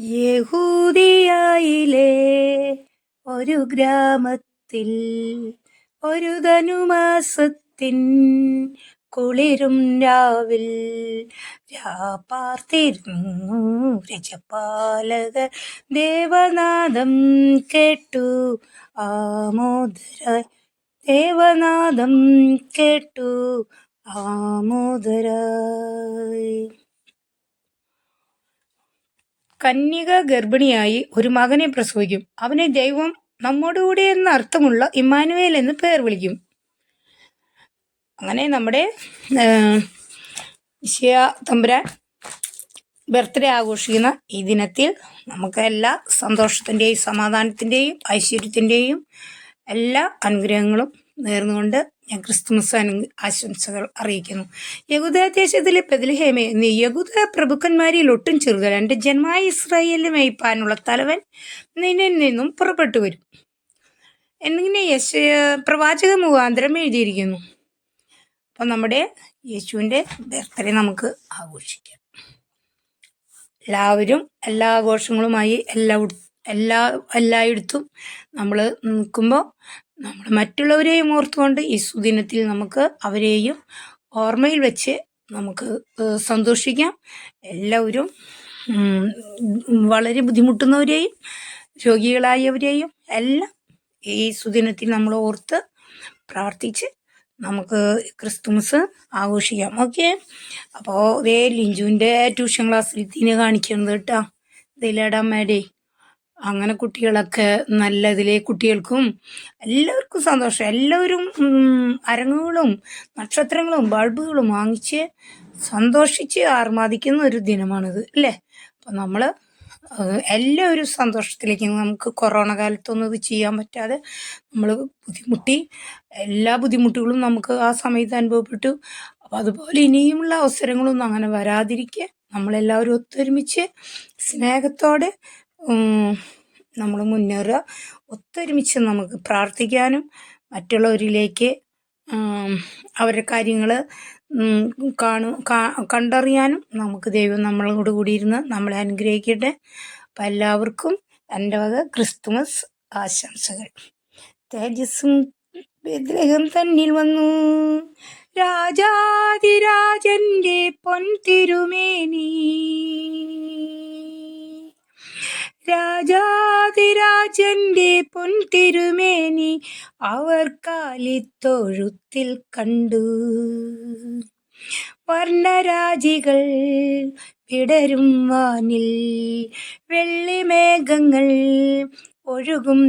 യഹൂദിയായിലെ ഒരു ഗ്രാമത്തിൽ ഒരു ധനുമാസത്തിൻ കുളിരും രാവിൽ രാപ്പാർത്തിരുന്നു രജപാലക ദേവനാദം കേട്ടു. ആമോദര ദേവനാദം കേട്ടു. ആമോദരായി. കന്യക ഗർഭിണിയായി ഒരു മകനെ പ്രസവിക്കും. അവനെ ദൈവം നമ്മോടുകൂടെ എന്ന അർത്ഥമുള്ള ഇമ്മാനുവേൽ എന്ന് പേർ വിളിക്കും. അങ്ങനെ നമ്മുടെ ശിയ തമ്പുരാൻ ബർത്ത്ഡേ ആഘോഷിക്കുന്ന ഈ ദിനത്തിൽ നമുക്ക് എല്ലാ സന്തോഷത്തിന്റെയും സമാധാനത്തിന്റെയും ഐശ്വര്യത്തിന്റെയും എല്ലാ അനുഗ്രഹങ്ങളും നേർന്നുകൊണ്ട് ഞാൻ ക്രിസ്തുമസ് ആശംസകൾ അറിയിക്കുന്നു. യഹൂദ ദേശത്തിലെ പെതിൽഹേമെ നീ പ്രഭുക്കന്മാരിൽ ഒട്ടും ചെറുതല്ല. എന്റെ ജന്മായ ഇസ്രായേലിനെ മേയ്പ്പാനുള്ള തലവൻ നിന്നിൽ നിന്നും പുറപ്പെട്ടു വരും. എന്നിങ്ങനെ യശ പ്രവാചക മുഖാന്തരം എഴുതിയിരിക്കുന്നു. അപ്പം നമ്മുടെ യേശുവിന്റെ ബർത്ത്ഡേ നമുക്ക് ആഘോഷിക്കാം. എല്ലാവരും എല്ലാ ആഘോഷങ്ങളുമായി എല്ലാ എല്ലാ എല്ലായിടത്തും നമ്മൾ നിൽക്കുമ്പോൾ നമ്മൾ മറ്റുള്ളവരെയും ഓർത്തുകൊണ്ട് ഈ സുദിനത്തിൽ നമുക്ക് അവരെയും ഓർമ്മയിൽ വെച്ച് നമുക്ക് സന്തോഷിക്കാം. എല്ലാവരും വളരെ ബുദ്ധിമുട്ടുന്നവരെയും രോഗികളായവരെയും എല്ലാം ഈ സുദിനത്തിൽ നമ്മൾ ഓർത്ത് പ്രാർത്ഥിച്ച് നമുക്ക് ക്രിസ്തുമസ് ആഘോഷിക്കാം. ഓക്കെ? അപ്പോൾ ഇതേ ലിഞ്ചുവിന്റെ ട്യൂഷൻ ക്ലാസ്സിൽ ഇതിനെ കാണിക്കുന്നത് കേട്ടോ. ഇതിലടമ്മയുടെ അങ്ങനെ കുട്ടികളൊക്കെ നല്ല ഇതിലെ കുട്ടികൾക്കും എല്ലാവർക്കും സന്തോഷം. എല്ലാവരും അരങ്ങുകളും നക്ഷത്രങ്ങളും ബൾബുകളും വാങ്ങിച്ച് സന്തോഷിച്ച് ആർമാദിക്കുന്ന ഒരു ദിനമാണിത് അല്ലേ? അപ്പം നമ്മൾ എല്ലാവരും സന്തോഷത്തിലേക്ക് നമുക്ക് കൊറോണ കാലത്തൊന്നും ഇത് ചെയ്യാൻ പറ്റാതെ നമ്മൾ ബുദ്ധിമുട്ടി എല്ലാ ബുദ്ധിമുട്ടുകളും നമുക്ക് ആ സമയത്ത് അനുഭവപ്പെട്ടു. അപ്പോൾ അതുപോലെ ഇനിയുമുള്ള അവസരങ്ങളൊന്നും അങ്ങനെ വരാതിരിക്കുക നമ്മളെല്ലാവരും ഒത്തൊരുമിച്ച് സ്നേഹത്തോടെ നമ്മൾ മുന്നേറുക. ഒത്തൊരുമിച്ച് നമുക്ക് പ്രാർത്ഥിക്കാനും മറ്റുള്ളവരിലേക്ക് അവരുടെ കാര്യങ്ങൾ കാണു കണ്ടറിയാനും നമുക്ക് ദൈവം നമ്മളോട് കൂടി ഇരുന്ന് നമ്മളെ അനുഗ്രഹിക്കട്ടെ. അപ്പം എല്ലാവർക്കും എന്റെ വക ക്രിസ്തുമസ് ആശംസകൾ. തേജസ്സും വിഗ്രഹം തന്നിൽ വന്നു. രാജാതിരാജന്റെ പൊൻതിരുമേനി. രാജാതിരാജന്റെ പൊൻതിരുമേനി അവർ കാലിത്തൊഴുത്തിൽ കണ്ടു. വർണരാജികൾ വിടരും വാനിൽ വെള്ളിമേഘങ്ങൾ ഒഴുകും